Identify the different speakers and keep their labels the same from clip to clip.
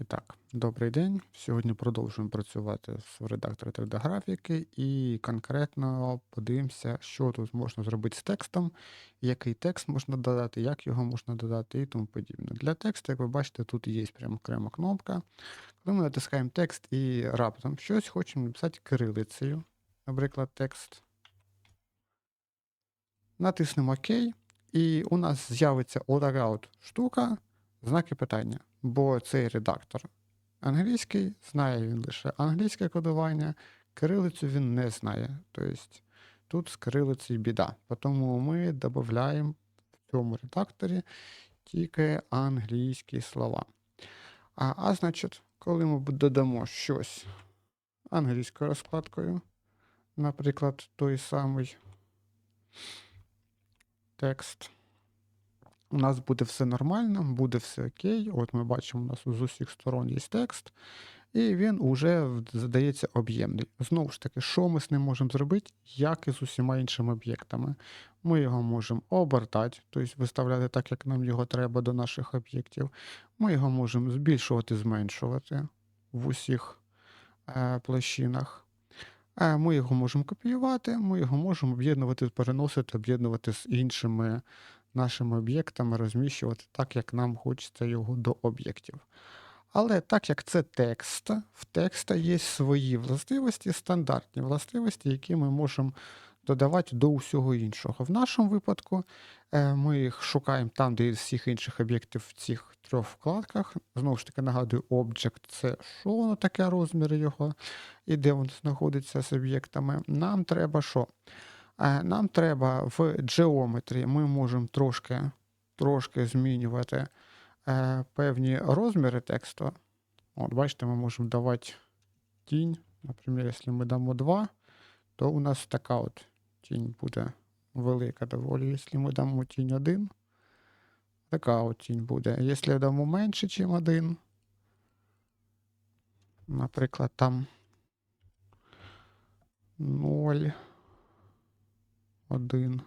Speaker 1: І так, добрий день. Сьогодні продовжуємо працювати в редакторі 3D-графіки і конкретно подивимося, що тут можна зробити з текстом, який текст можна додати, як його можна додати і тому подібне. Для тексту, як ви бачите, тут є прямо окрема кнопка. Коли ми натискаємо текст і раптом щось хочемо написати кирилицею, наприклад, текст. Натиснемо ОК, і у нас з'явиться отака от штука, знаки питання. Бо цей редактор англійський, знає він лише англійське кодування, кирилицю він не знає. Тобто тут з кирилицею біда. Тому ми додаємо в цьому редакторі тільки англійські слова. А, а значить, коли ми додамо щось англійською розкладкою, наприклад, той самий текст. У нас буде все нормально, буде все окей. От ми бачимо, у нас з усіх сторон є текст, і він уже задається об'ємний. Знову ж таки, що ми з ним можемо зробити, як і з усіма іншими об'єктами. Ми його можемо обертати, тобто виставляти так, як нам його треба до наших об'єктів. Ми його можемо збільшувати, зменшувати в усіх е, площинах. Е, Ми його можемо копіювати, ми його можемо об'єднувати, переносити, об'єднувати з іншими нашими об'єктами, розміщувати так, як нам хочеться його до об'єктів. Але так як це текст, в текста є свої властивості, стандартні властивості, які ми можемо додавати до усього іншого. В нашому випадку е, ми їх шукаємо там, де всіх інших об'єктів в цих трьох вкладках. Знову ж таки, нагадую, Object це що воно таке, розміри його, і де воно знаходиться з об'єктами. Нам треба що? Нам треба в Geometry ми можемо трошки, трошки змінювати е, певні розміри тексту. От, бачите, ми можемо давати тінь. Наприклад, якщо ми дамо 2, то у нас така от тінь буде велика доволі. Якщо ми дамо тінь 1, така от тінь буде. Якщо дамо менше, ніж 1, наприклад, там 0, 1,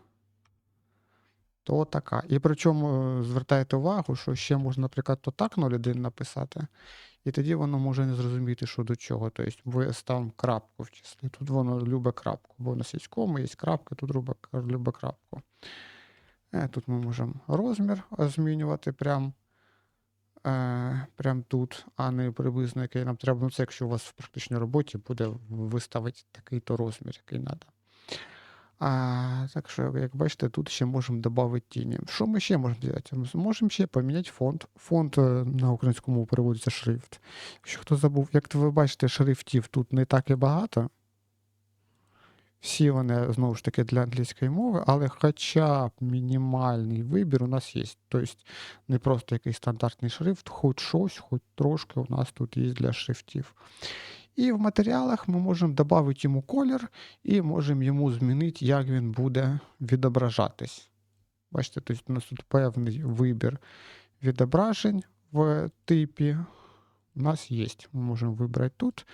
Speaker 1: то така. І причому е, звертайте увагу, що ще можна, наприклад, то так 0,1 написати, і тоді воно може не зрозуміти, що до чого. Тобто ви ставимо крапку в числі. Тут воно любить крапку, бо у нас є крапка, тут любить крапку. Е, Тут ми можемо розмір змінювати прям, е, прям тут, а не приблизно, який нам треба. Ну, це якщо у вас в практичній роботі буде виставити такий-то розмір, який треба. А, так що, як бачите, тут ще можемо додати тіні. Що ми ще можемо зробити? Ми можемо ще поміняти фонд. Фонд е, на українську мову переводиться шрифт. Якщо хто забув, як ви бачите, шрифтів тут не так і багато. Всі вони, знову ж таки, для англійської мови, але хоча б мінімальний вибір у нас є. Тобто не просто якийсь стандартний шрифт, хоч щось, хоч трошки у нас тут є для шрифтів. І в матеріалах ми можемо додати йому колір і можемо йому змінити, як він буде відображатись. Бачите, тобто у нас тут певний вибір відображень в типі. У нас є. Ми можемо вибрати тут.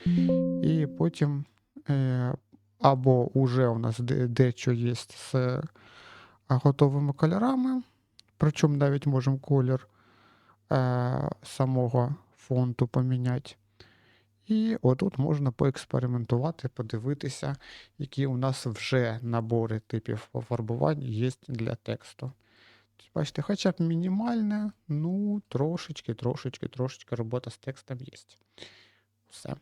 Speaker 1: І потім е, або вже у нас дечо є з готовими кольорами. Причому навіть можемо колір е, самого фонту поміняти. І отут можна поекспериментувати, подивитися, які у нас вже набори типів пофарбувань є для тексту. Тобто, бачите, хоча б мінімальне, ну, трошечки, трошечки, трошечки робота з текстом є. Все.